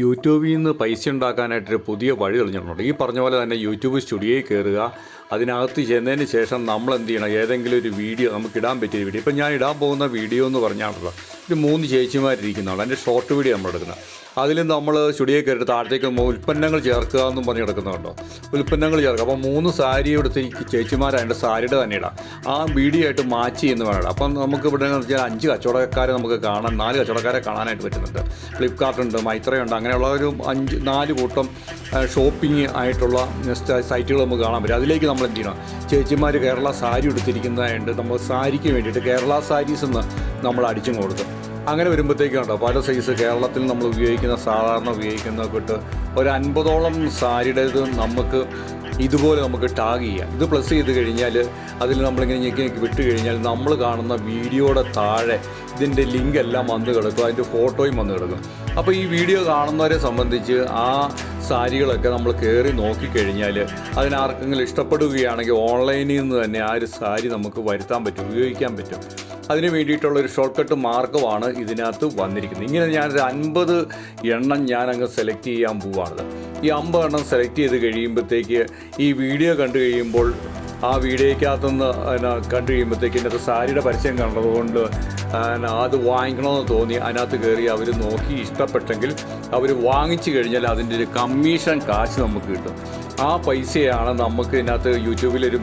യൂട്യൂബിൽ നിന്ന് പൈസ ഉണ്ടാക്കാനായിട്ടൊരു പുതിയ വഴി തെളിഞ്ഞിട്ടുണ്ട്. ഈ പറഞ്ഞ പോലെ തന്നെ യൂട്യൂബ് സ്റ്റുഡിയോയിൽ കയറുക അതിനകത്ത് ചെന്നതിന് ശേഷം നമ്മൾ എന്ത് ചെയ്യണം? ഏതെങ്കിലും ഒരു വീഡിയോ നമുക്ക് ഇടാൻ പറ്റിയ വീഡിയോ. ഇപ്പം ഞാൻ ഇടാൻ പോകുന്ന വീഡിയോ എന്ന് പറഞ്ഞാണല്ലോ ഇത് മൂന്ന് ചേച്ചിമാരിയ്ക്കുന്നതാണ് അതിന്റെ ഷോർട്ട് വീഡിയോ നമ്മൾ എടുക്കുന്നത് അതിൽ നമ്മൾ സ്റ്റുഡിയോ കയറിയിട്ട് താഴത്തേക്ക് ഉൽപ്പന്നങ്ങൾ ചേർക്കുക എന്നും പറഞ്ഞ് കിടക്കുന്നുണ്ടോ ഉൽപ്പന്നങ്ങൾ ചേർക്കുക. അപ്പോൾ മൂന്ന് സാരി എടുത്ത് ചേച്ചിമാർ അതിന്റെ സാരിയുടെ തന്നെ ഇടാം. ആ വീഡിയോ ആയിട്ട് മാച്ച് ചെയ്യുന്ന വേണം അപ്പം നമുക്ക് ഇവിടെ എന്ന് വെച്ചാൽ അഞ്ച് കച്ചവടക്കാരെ നമുക്ക് കാണാൻ നാല് കച്ചവടക്കാരെ കാണാനായിട്ട് പറ്റുന്നുണ്ട്. ഫ്ലിപ്കാർട്ട് ഉണ്ട് മൈത്രയുണ്ട് അങ്ങനെയുള്ള ഒരു അഞ്ച് നാല് കൂട്ടം ഷോപ്പിംഗ് ആയിട്ടുള്ള സൈറ്റുകൾ നമുക്ക് കാണാൻ പറ്റും. അതിലേക്ക് നമ്മൾ എന്ത് ചെയ്യണം? ചേച്ചിമാർ കേരള സാരി എടുത്തിരിക്കുന്നതായിട്ട് നമ്മൾ സാരിക്ക് വേണ്ടിയിട്ട് കേരള സാരീസ് എന്ന് നമ്മൾ അടിച്ചും കൊടുത്തു അങ്ങനെ വരുമ്പോഴത്തേക്കുണ്ടോ പല സൈസ് കേരളത്തിൽ നമ്മൾ ഉപയോഗിക്കുന്ന സാധാരണ ഉപയോഗിക്കുന്ന കിട്ട് ഒരു അൻപതോളം സാരിയുടേത് നമുക്ക് ഇതുപോലെ നമുക്ക് ടാഗ് ചെയ്യാം. ഇത് പ്ലസ് ചെയ്ത് കഴിഞ്ഞാൽ അതിൽ നമ്മളിങ്ങനെ ഞെക്കി ഞെക്കി വിട്ട് കഴിഞ്ഞാൽ നമ്മൾ കാണുന്ന വീഡിയോയുടെ താഴെ ഇതിന്റെ ലിങ്ക് എല്ലാം വന്ന് കിടക്കും അതിന്റെ ഫോട്ടോയും വന്ന് കിടക്കും. അപ്പോൾ ഈ വീഡിയോ കാണുന്നവരെ സംബന്ധിച്ച് ആ സാരികളൊക്കെ നമ്മൾ കയറി നോക്കിക്കഴിഞ്ഞാൽ അതിനാർക്കെങ്കിലും ഇഷ്ടപ്പെടുകയാണെങ്കിൽ ഓൺലൈനിൽ നിന്ന് തന്നെ ആ ഒരു സാരി നമുക്ക് വരുത്താൻ പറ്റും ഉപയോഗിക്കാൻ പറ്റും. അതിന് വേണ്ടിയിട്ടുള്ള ഒരു ഷോർട്ട് കട്ട് മാർഗമാണ് ഇതിനകത്ത് വന്നിരിക്കുന്നത്. ഇങ്ങനെ ഞാനൊരു അൻപത് എണ്ണം ഞാൻ സെലക്ട് ചെയ്യാൻ പോവാണത് ഈ അമ്പത് എണ്ണം സെലക്ട് ചെയ്ത് കഴിയുമ്പോഴത്തേക്ക് ഈ വീഡിയോ കണ്ടു കഴിയുമ്പോൾ ആ വീഡിയോയ്ക്കകത്തുനിന്ന് എന്നാ കണ്ടു കഴിയുമ്പോഴത്തേക്ക് എന്റെ സാരിയുടെ പരസ്യം കണ്ടതുകൊണ്ട് അത് വാങ്ങിക്കണമെന്ന് തോന്നി. അതിനകത്ത് കയറി അവർ നോക്കി. ഇഷ്ടപ്പെട്ടെങ്കിൽ അവർ വാങ്ങിച്ചു കഴിഞ്ഞാൽ അതിന്റെ ഒരു കമ്മീഷൻ കാശ് നമുക്ക് കിട്ടും. ആ പൈസയാണ് നമുക്ക് ഇതിനകത്ത് യൂട്യൂബിലൊരു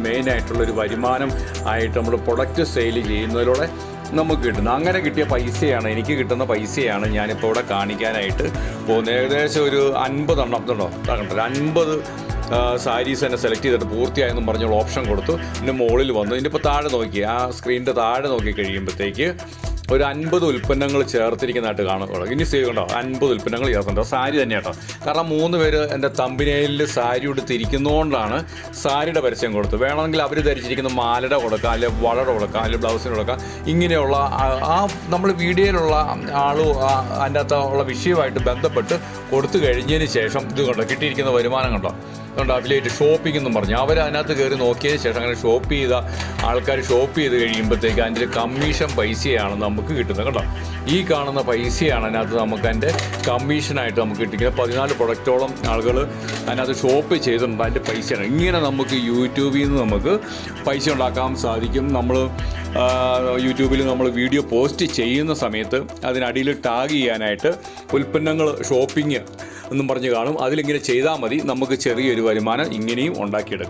ഒരു വരുമാനം ആയിട്ട് നമ്മൾ പ്രൊഡക്റ്റ് സെയിൽ ചെയ്യുന്നതിലൂടെ നമുക്ക് കിട്ടുന്നത്. അങ്ങനെ കിട്ടിയ പൈസയാണ് എനിക്ക് കിട്ടുന്ന പൈസയാണ് ഞാനിപ്പോൾ ഇവിടെ കാണിക്കാനായിട്ട് പോകുന്നത്. ഏകദേശം ഒരു അൻപതെണ്ണം. ഒരു അൻപത് സാരീസ് തന്നെ സെലക്ട് ചെയ്തിട്ട് പൂർത്തിയായെന്നും പറഞ്ഞുള്ള ഓപ്ഷൻ കൊടുത്തു. പിന്നെ മുകളിൽ വന്നു. ഇതിന്റെ ഇപ്പോൾ താഴെ നോക്കി. ആ സ്ക്രീനിന്റെ താഴെ നോക്കി കഴിയുമ്പോഴത്തേക്ക് ഒരു അൻപത് ഉൽപ്പന്നങ്ങൾ ചേർത്തിരിക്കുന്നതായിട്ട് കാണുക ഇനി സേവ് അൻപത് ഉൽപ്പന്നങ്ങൾ ചേർത്തിട്ടുണ്ട് സാരി തന്നെ കേട്ടോ. കാരണം മൂന്ന് പേര് എന്റെ തമ്പിനയിൽ സാരി ഉടുത്തിരിക്കുന്നതുകൊണ്ടാണ് സാരിയുടെ പരസ്യം കൊടുത്തു വേണമെങ്കിൽ അവർ ധരിച്ചിരിക്കുന്ന മാലയുടെ കൊടുക്കാം അല്ലെങ്കിൽ വളയുടെ കൊടുക്കാം അല്ലെങ്കിൽ ബ്ലൗസിന് കൊടുക്കാം. ഇങ്ങനെയുള്ള ആ- നമ്മൾ വീഡിയോയിലുള്ള ആളും അതിന്റെ അകത്ത് ഉള്ള വിഷയമായിട്ട് ബന്ധപ്പെട്ട് കൊടുത്തു കഴിഞ്ഞതിന് ശേഷം ഇത് കണ്ടോ? കിട്ടിയിരിക്കുന്ന വരുമാനം കണ്ടോ? അതുകൊണ്ട് അഫിലേറ്റ് ഷോപ്പിംഗ് എന്നും പറഞ്ഞു. അവർ അതിനകത്ത് കയറി നോക്കിയതിന് ശേഷം അങ്ങനെ ഷോപ്പ് ചെയ്ത ആൾക്കാർ ഷോപ്പ് ചെയ്ത് കഴിയുമ്പോഴത്തേക്ക് അതിന്റെ ഒരു കമ്മീഷൻ പൈസയാണ് നമുക്ക് കിട്ടുന്നത് കേട്ടോ. ഈ കാണുന്ന പൈസയാണ് അതിനകത്ത് നമുക്ക് അതിന്റെ കമ്മീഷനായിട്ട് നമുക്ക് കിട്ടിക്കുന്നത് പതിനാല് പ്രൊഡക്റ്റോളം ആളുകൾ അതിനകത്ത് ഷോപ്പ് ചെയ്തിട്ടുണ്ട് അതിന്റെ പൈസയാണ്. ഇങ്ങനെ നമുക്ക് യൂട്യൂബിൽ നിന്ന് നമുക്ക് പൈസ ഉണ്ടാക്കാൻ സാധിക്കും. നമ്മൾ യൂട്യൂബിൽ നമ്മൾ വീഡിയോ പോസ്റ്റ് ചെയ്യുന്ന സമയത്ത് അതിനടിയിൽ ടാഗ് ചെയ്യാനായിട്ട് ഉൽപ്പന്നങ്ങൾ ഷോപ്പിംഗ് എന്നും പറഞ്ഞു കാണും. അതിലിങ്ങനെ ചെയ്താൽ മതി. നമുക്ക് ചെറിയൊരു വരുമാനം ഇങ്ങനെയും ഉണ്ടാക്കിയെടുക്കാം.